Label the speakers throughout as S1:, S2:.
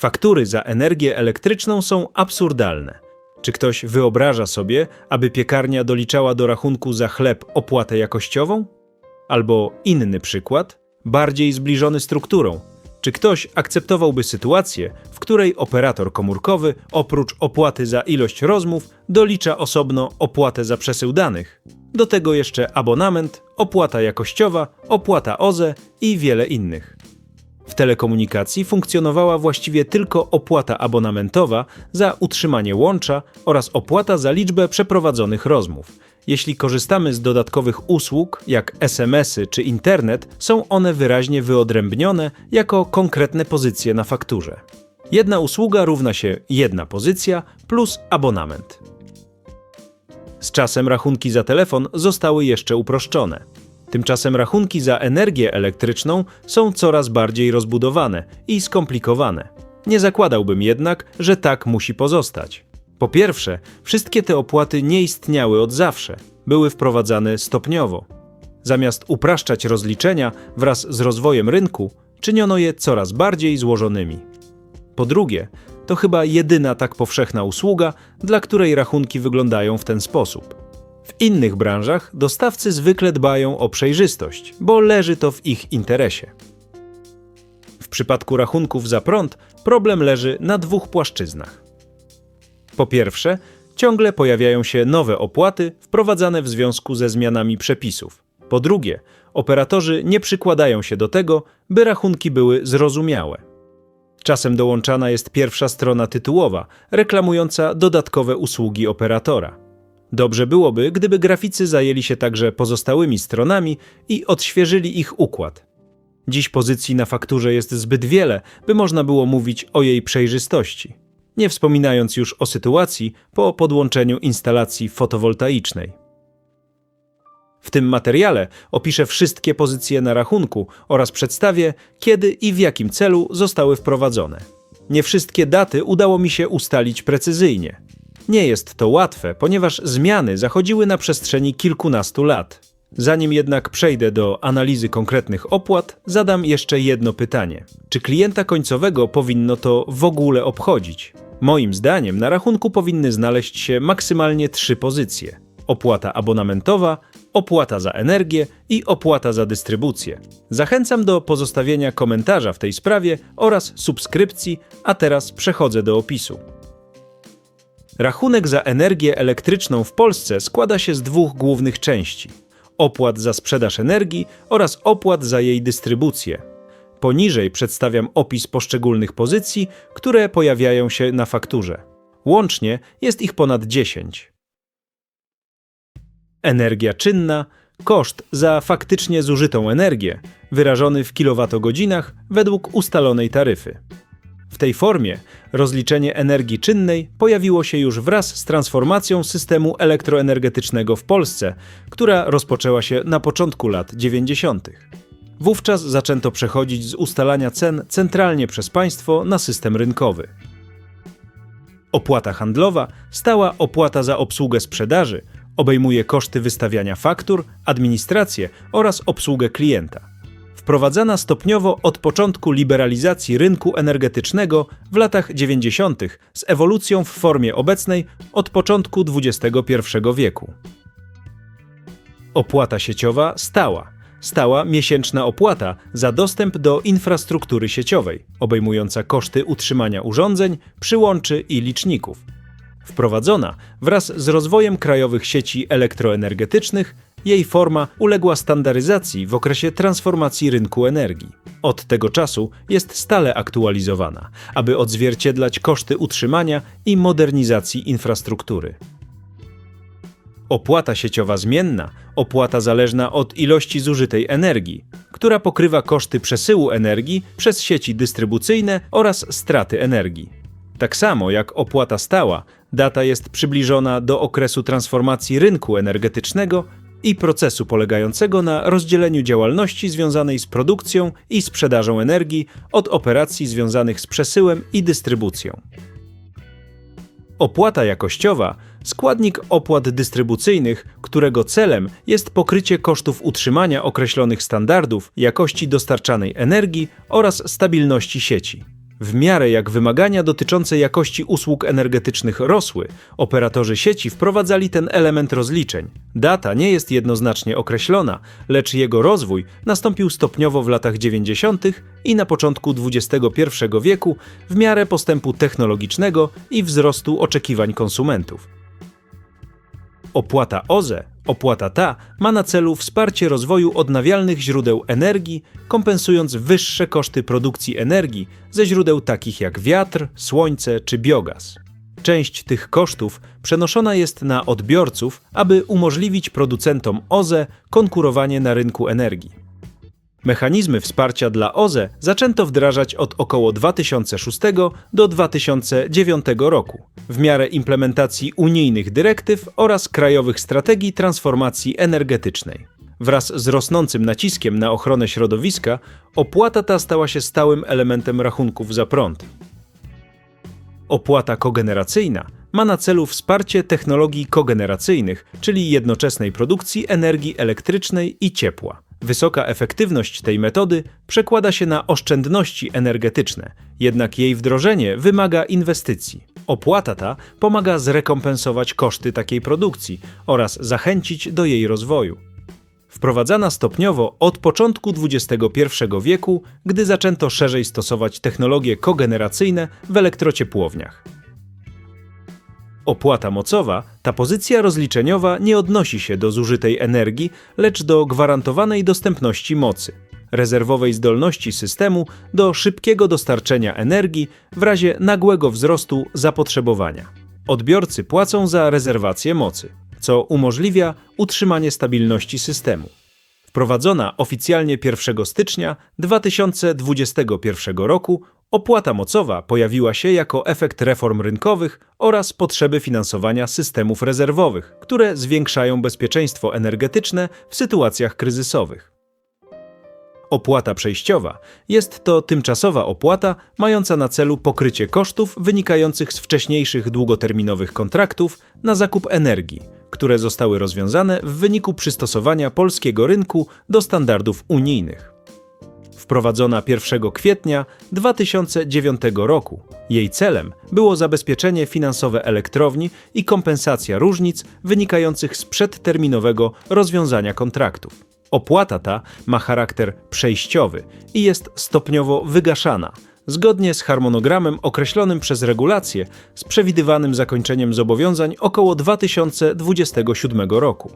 S1: Faktury za energię elektryczną są absurdalne. Czy ktoś wyobraża sobie, aby piekarnia doliczała do rachunku za chleb opłatę jakościową? Albo inny przykład, bardziej zbliżony strukturą. Czy ktoś akceptowałby sytuację, w której operator komórkowy oprócz opłaty za ilość rozmów dolicza osobno opłatę za przesył danych? Do tego jeszcze abonament, opłata jakościowa, opłata OZE i wiele innych. W telekomunikacji funkcjonowała właściwie tylko opłata abonamentowa za utrzymanie łącza oraz opłata za liczbę przeprowadzonych rozmów. Jeśli korzystamy z dodatkowych usług, jak SMS-y czy internet, są one wyraźnie wyodrębnione jako konkretne pozycje na fakturze. Jedna usługa równa się jedna pozycja plus abonament. Z czasem rachunki za telefon zostały jeszcze uproszczone. Tymczasem rachunki za energię elektryczną są coraz bardziej rozbudowane i skomplikowane. Nie zakładałbym jednak, że tak musi pozostać. Po pierwsze, wszystkie te opłaty nie istniały od zawsze, były wprowadzane stopniowo. Zamiast upraszczać rozliczenia wraz z rozwojem rynku, czyniono je coraz bardziej złożonymi. Po drugie, to chyba jedyna tak powszechna usługa, dla której rachunki wyglądają w ten sposób. W innych branżach dostawcy zwykle dbają o przejrzystość, bo leży to w ich interesie. W przypadku rachunków za prąd problem leży na dwóch płaszczyznach. Po pierwsze, ciągle pojawiają się nowe opłaty wprowadzane w związku ze zmianami przepisów. Po drugie, operatorzy nie przykładają się do tego, by rachunki były zrozumiałe. Czasem dołączana jest pierwsza strona tytułowa, reklamująca dodatkowe usługi operatora. Dobrze byłoby, gdyby graficy zajęli się także pozostałymi stronami i odświeżyli ich układ. Dziś pozycji na fakturze jest zbyt wiele, by można było mówić o jej przejrzystości. Nie wspominając już o sytuacji po podłączeniu instalacji fotowoltaicznej. W tym materiale opiszę wszystkie pozycje na rachunku oraz przedstawię, kiedy i w jakim celu zostały wprowadzone. Nie wszystkie daty udało mi się ustalić precyzyjnie. Nie jest to łatwe, ponieważ zmiany zachodziły na przestrzeni kilkunastu lat. Zanim jednak przejdę do analizy konkretnych opłat, zadam jeszcze jedno pytanie. Czy klienta końcowego powinno to w ogóle obchodzić? Moim zdaniem na rachunku powinny znaleźć się maksymalnie trzy pozycje: opłata abonamentowa, opłata za energię i opłata za dystrybucję. Zachęcam do pozostawienia komentarza w tej sprawie oraz subskrypcji, a teraz przechodzę do opisu. Rachunek za energię elektryczną w Polsce składa się z dwóch głównych części: opłat za sprzedaż energii oraz opłat za jej dystrybucję. Poniżej przedstawiam opis poszczególnych pozycji, które pojawiają się na fakturze. Łącznie jest ich ponad 10. Energia czynna koszt za faktycznie zużytą energię, wyrażony w kilowatogodzinach według ustalonej taryfy. Tej formie rozliczenie energii czynnej pojawiło się już wraz z transformacją systemu elektroenergetycznego w Polsce, która rozpoczęła się na początku lat 90. Wówczas zaczęto przechodzić z ustalania cen centralnie przez państwo na system rynkowy. Opłata handlowa, stała opłata za obsługę sprzedaży, obejmuje koszty wystawiania faktur, administrację oraz obsługę klienta wprowadzana stopniowo od początku liberalizacji rynku energetycznego w latach 90. z ewolucją w formie obecnej od początku XXI wieku. Opłata sieciowa stała. Stała miesięczna opłata za dostęp do infrastruktury sieciowej, obejmująca koszty utrzymania urządzeń, przyłączy i liczników. Wprowadzona wraz z rozwojem krajowych sieci elektroenergetycznych jej forma uległa standaryzacji w okresie transformacji rynku energii. Od tego czasu jest stale aktualizowana, aby odzwierciedlać koszty utrzymania i modernizacji infrastruktury. Opłata sieciowa zmienna, opłata zależna od ilości zużytej energii, która pokrywa koszty przesyłu energii przez sieci dystrybucyjne oraz straty energii. Tak samo jak opłata stała, data jest przybliżona do okresu transformacji rynku energetycznego i procesu polegającego na rozdzieleniu działalności związanej z produkcją i sprzedażą energii od operacji związanych z przesyłem i dystrybucją. Opłata jakościowa składnik opłat dystrybucyjnych, którego celem jest pokrycie kosztów utrzymania określonych standardów jakości dostarczanej energii oraz stabilności sieci. W miarę jak wymagania dotyczące jakości usług energetycznych rosły, operatorzy sieci wprowadzali ten element rozliczeń. Data nie jest jednoznacznie określona, lecz jego rozwój nastąpił stopniowo w latach 90. i na początku XXI wieku w miarę postępu technologicznego i wzrostu oczekiwań konsumentów. Opłata OZE, opłata ta, ma na celu wsparcie rozwoju odnawialnych źródeł energii, kompensując wyższe koszty produkcji energii ze źródeł takich jak wiatr, słońce czy biogaz. Część tych kosztów przenoszona jest na odbiorców, aby umożliwić producentom OZE konkurowanie na rynku energii. Mechanizmy wsparcia dla OZE zaczęto wdrażać od około 2006 do 2009 roku, w miarę implementacji unijnych dyrektyw oraz krajowych strategii transformacji energetycznej. Wraz z rosnącym naciskiem na ochronę środowiska, opłata ta stała się stałym elementem rachunków za prąd. Opłata kogeneracyjna ma na celu wsparcie technologii kogeneracyjnych, czyli jednoczesnej produkcji energii elektrycznej i ciepła. Wysoka efektywność tej metody przekłada się na oszczędności energetyczne, jednak jej wdrożenie wymaga inwestycji. Opłata ta pomaga zrekompensować koszty takiej produkcji oraz zachęcić do jej rozwoju. Wprowadzana stopniowo od początku XXI wieku, gdy zaczęto szerzej stosować technologie kogeneracyjne w elektrociepłowniach. Opłata mocowa, ta pozycja rozliczeniowa nie odnosi się do zużytej energii, lecz do gwarantowanej dostępności mocy, rezerwowej zdolności systemu do szybkiego dostarczenia energii w razie nagłego wzrostu zapotrzebowania. Odbiorcy płacą za rezerwację mocy, co umożliwia utrzymanie stabilności systemu. Wprowadzona oficjalnie 1 stycznia 2021 roku, opłata mocowa pojawiła się jako efekt reform rynkowych oraz potrzeby finansowania systemów rezerwowych, które zwiększają bezpieczeństwo energetyczne w sytuacjach kryzysowych. Opłata przejściowa jest to tymczasowa opłata mająca na celu pokrycie kosztów wynikających z wcześniejszych długoterminowych kontraktów na zakup energii które zostały rozwiązane w wyniku przystosowania polskiego rynku do standardów unijnych. Wprowadzona 1 kwietnia 2009 roku. Jej celem było zabezpieczenie finansowe elektrowni i kompensacja różnic wynikających z przedterminowego rozwiązania kontraktów. Opłata ta ma charakter przejściowy i jest stopniowo wygaszana – zgodnie z harmonogramem określonym przez regulacje z przewidywanym zakończeniem zobowiązań około 2027 roku.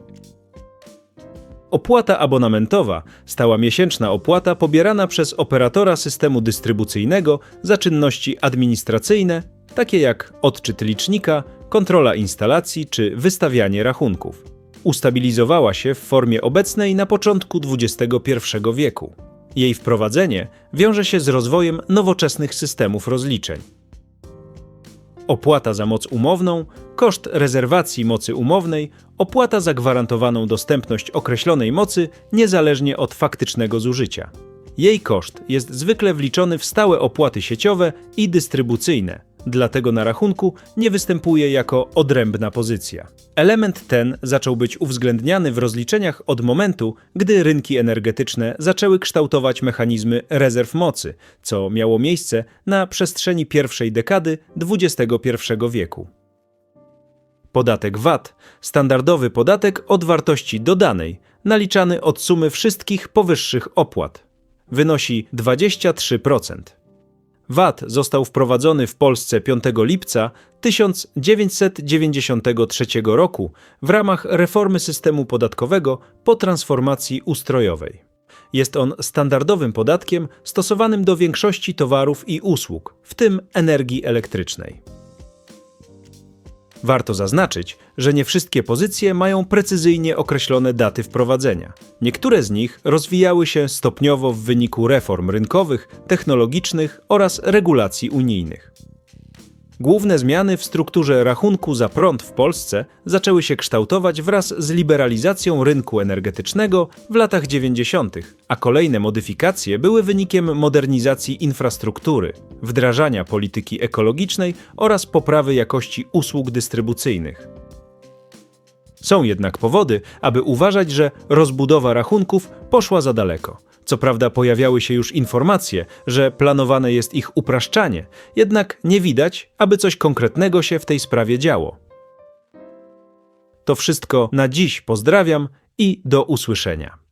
S1: Opłata abonamentowa, stała miesięczna opłata pobierana przez operatora systemu dystrybucyjnego za czynności administracyjne, takie jak odczyt licznika, kontrola instalacji czy wystawianie rachunków. Ustabilizowała się w formie obecnej na początku XXI wieku. Jej wprowadzenie wiąże się z rozwojem nowoczesnych systemów rozliczeń. Opłata za moc umowną, koszt rezerwacji mocy umownej, opłata za gwarantowaną dostępność określonej mocy niezależnie od faktycznego zużycia. Jej koszt jest zwykle wliczony w stałe opłaty sieciowe i dystrybucyjne, dlatego na rachunku nie występuje jako odrębna pozycja. Element ten zaczął być uwzględniany w rozliczeniach od momentu, gdy rynki energetyczne zaczęły kształtować mechanizmy rezerw mocy, co miało miejsce na przestrzeni pierwszej dekady XXI wieku. Podatek VAT, standardowy podatek od wartości dodanej, naliczany od sumy wszystkich powyższych opłat, wynosi 23%. VAT został wprowadzony w Polsce 5 lipca 1993 roku w ramach reformy systemu podatkowego po transformacji ustrojowej. Jest on standardowym podatkiem stosowanym do większości towarów i usług, w tym energii elektrycznej. Warto zaznaczyć, że nie wszystkie pozycje mają precyzyjnie określone daty wprowadzenia. Niektóre z nich rozwijały się stopniowo w wyniku reform rynkowych, technologicznych oraz regulacji unijnych. Główne zmiany w strukturze rachunku za prąd w Polsce zaczęły się kształtować wraz z liberalizacją rynku energetycznego w latach 90., a kolejne modyfikacje były wynikiem modernizacji infrastruktury, wdrażania polityki ekologicznej oraz poprawy jakości usług dystrybucyjnych. Są jednak powody, aby uważać, że rozbudowa rachunków poszła za daleko. Co prawda pojawiały się już informacje, że planowane jest ich upraszczanie, jednak nie widać, aby coś konkretnego się w tej sprawie działo. To wszystko na dziś pozdrawiam i do usłyszenia.